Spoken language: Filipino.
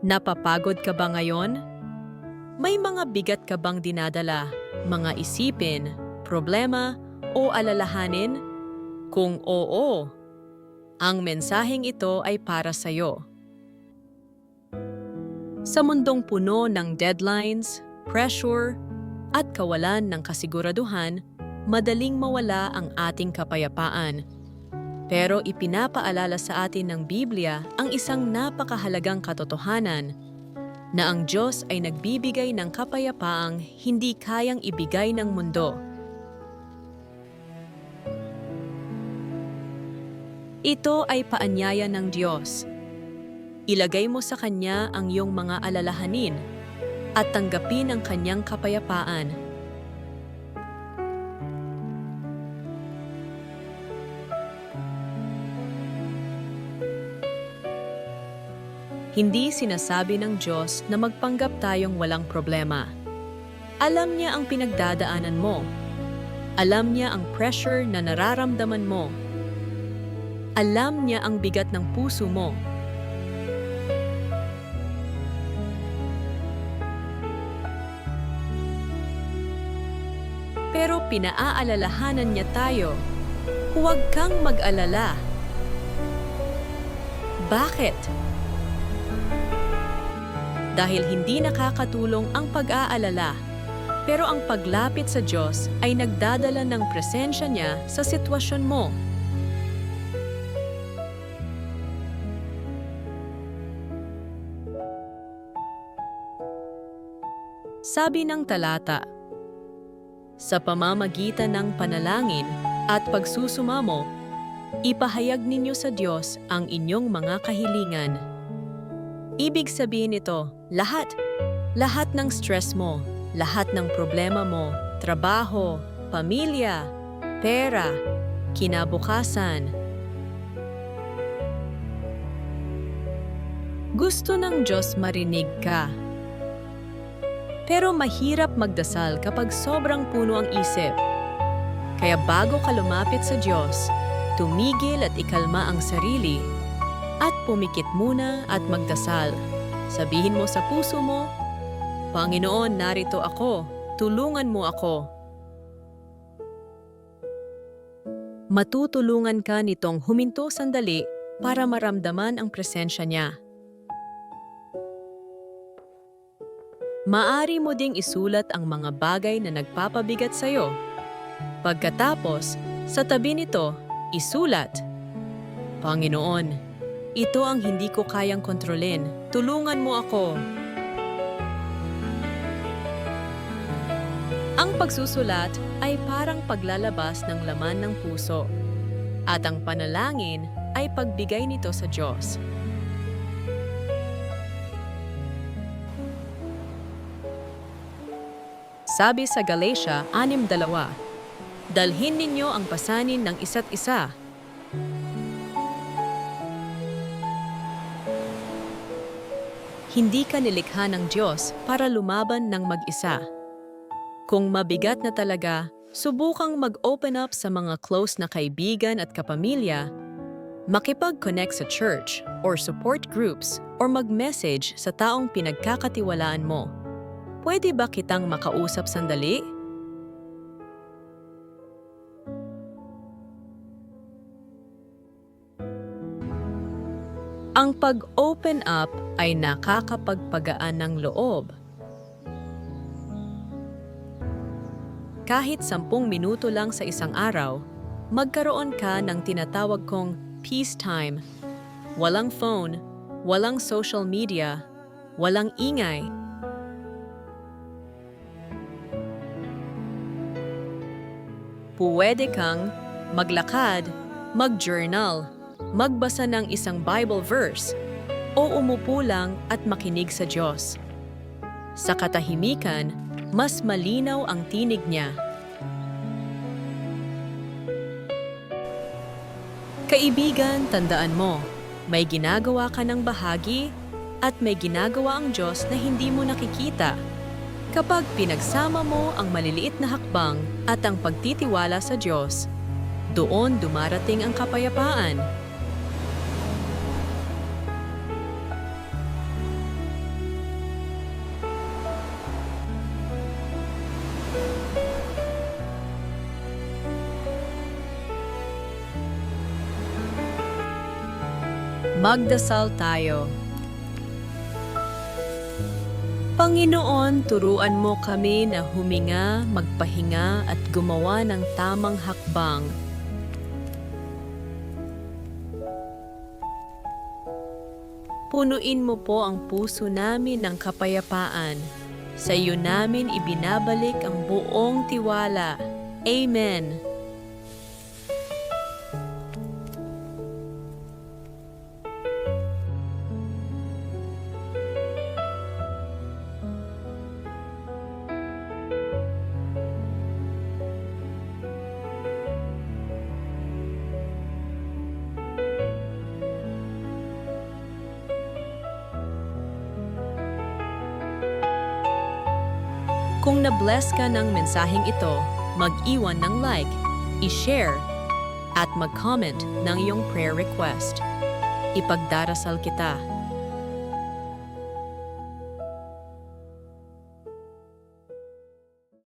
Napapagod ka ba ngayon? May mga bigat ka bang dinadala, mga isipin, problema o alalahanin? Kung oo, ang mensaheng ito ay para sa iyo. Sa mundong puno ng deadlines, pressure, at kawalan ng kasiguraduhan, madaling mawala ang ating kapayapaan. Pero ipinapaalala sa atin ng Biblia ang isang napakahalagang katotohanan na ang Diyos ay nagbibigay ng kapayapaang hindi kayang ibigay ng mundo. Ito ay paanyaya ng Diyos. Ilagay mo sa Kanya ang iyong mga alalahanin at tanggapin ang Kanyang kapayapaan. Hindi sinasabi ng Diyos na magpanggap tayong walang problema. Alam niya ang pinagdadaanan mo. Alam niya ang pressure na nararamdaman mo. Alam niya ang bigat ng puso mo. Pero pinaaalalahanan niya tayo, huwag kang mag-alala. Bakit? Dahil hindi nakakatulong ang pag-aalala. Pero ang paglapit sa Diyos ay nagdadala ng presensya niya sa sitwasyon mo. Sabi ng talata, Sa pamamagitan ng panalangin at pagsusumamo, ipahayag ninyo sa Diyos ang inyong mga kahilingan. Ibig sabihin nito, lahat, lahat ng stress mo, lahat ng problema mo, trabaho, pamilya, pera, kinabukasan. Gusto ng Diyos marinig ka. Pero mahirap magdasal kapag sobrang puno ang isip. Kaya bago ka lumapit sa Diyos, tumigil at ikalma ang sarili pumikit muna at magdasal. Sabihin mo sa puso mo, Panginoon, narito ako. Tulungan mo ako. Matutulungan ka nitong huminto sandali para maramdaman ang presensya niya. Maari mo ding isulat ang mga bagay na nagpapabigat sa iyo. Pagkatapos, sa tabi nito, isulat, Panginoon, ito ang hindi ko kayang kontrolin. Tulungan mo ako. Ang pagsusulat ay parang paglalabas ng laman ng puso. At ang panalangin ay pagbigay nito sa Diyos. Sabi sa Galatia 6.2, Dalhin ninyo ang pasanin ng isa't isa. Hindi ka nilikha ng Diyos para lumaban ng mag-isa. Kung mabigat na talaga, subukang mag-open up sa mga close na kaibigan at kapamilya, makipag-connect sa church or support groups or mag-message sa taong pinagkakatiwalaan mo. Pwede ba kitang makausap sandali? Ang pag-open up ay nakakapagpagaan ng loob. Kahit sampung minuto lang sa isang araw, magkaroon ka ng tinatawag kong peace time. Walang phone, walang social media, walang ingay, Puwede kang maglakad, mag-journal, magbasa ng isang Bible verse, o umupo lang at makinig sa Diyos. Sa katahimikan, mas malinaw ang tinig niya. Kaibigan, tandaan mo, may ginagawa ka ng bahagi at may ginagawa ang Diyos na hindi mo nakikita. Kapag pinagsama mo ang maliliit na hakbang at ang pagtitiwala sa Diyos, doon dumarating ang kapayapaan. Magdasal tayo. Panginoon, turuan mo kami na huminga, magpahinga at gumawa ng tamang hakbang. Punuin mo po ang puso namin ng kapayapaan. Sa iyo namin ibinabalik ang buong tiwala. Amen. Kung na-bless ka ng mensaheng ito, mag-iwan ng like, i-share, at mag-comment ng iyong prayer request. Ipagdarasal kita